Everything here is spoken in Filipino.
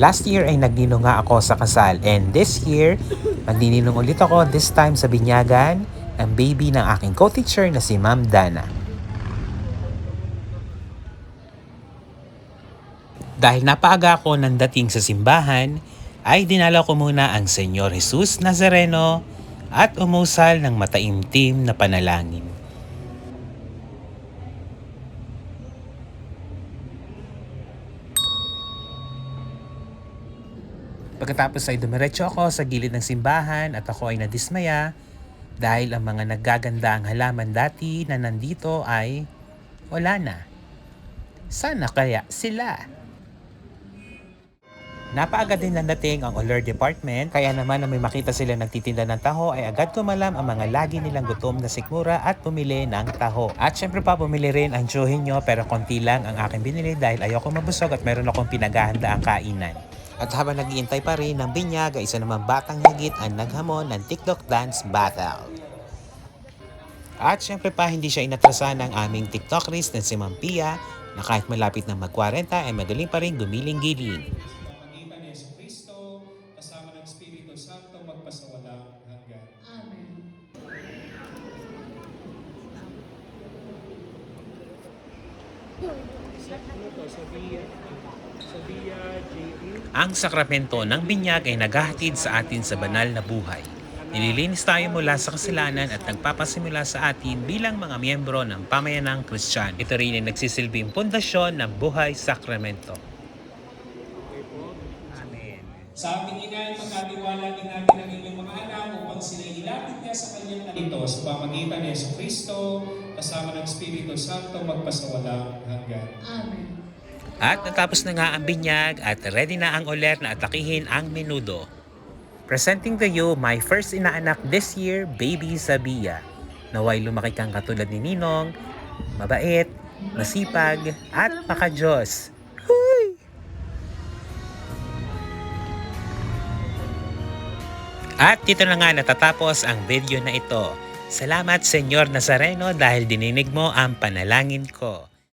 Last year ay nagninong nga ako sa kasal and this year, magnininong ulit ako this time sa binyagan ng baby ng aking co-teacher na si Ma'am Dana. Dahil napaaga ako ng dating sa simbahan, ay dinala ko muna ang Senyor Jesus Nazareno at umusal ng mataimtim na panalangin. Pagkatapos ay dumiretso ako sa gilid ng simbahan at ako ay nadismaya dahil ang mga naggaganda ang halaman dati na nandito ay wala na. Sana kaya sila. Napaaga din ng dating ang Oler Department, kaya naman na may makita sila nagtitinda ng taho ay agad kumalam ang mga lagi nilang gutom na sikmura at bumili ng taho. At syempre pa bumili rin ang tsuhin nyo pero konti lang ang aking binili dahil ayoko mabusog at meron akong pinaghahanda ang kainan. At habang naghihintay pa rin ng binyag, isa namang batang higit ang naghamon ng TikTok dance battle. At syempre pa, hindi siya inatrasan ng aming TikTokeries na si Ma'am Pia na kahit malapit na mag-40 ay magaling pa rin gumiling-giling. Panginoon Yesu Kristo, kasama ng Espiritu Santo, magpasawalang hanggan. Amen. Ang sakramento ng binyag ay naghahatid sa atin sa banal na buhay. Nililinis tayo mula sa kasalanan at nagpapasimula sa atin bilang mga miyembro ng pamayanang Kristiyano. Ito rin ay nagsisilbing pundasyon ng buhay sakramento. Amen. Sa ating ina, magkatiwala din natin ang inyong mga anak upang sila ilapit niya sa kanyang nalito sa pamagitan ni Yesu Kristo, kasama ng Espiritu Santo, magpasawalang hanggan. Amen. At natapos na nga ang binyag at ready na ang oler na atakihin ang menudo. Presenting to you my first inaanak this year, baby Sabia. Naway lumaki kang katulad ni Ninong, mabait, masipag, at makajos. Huy! At dito na nga natatapos ang video na ito. Salamat Senyor Nazareno dahil dininig mo ang panalangin ko.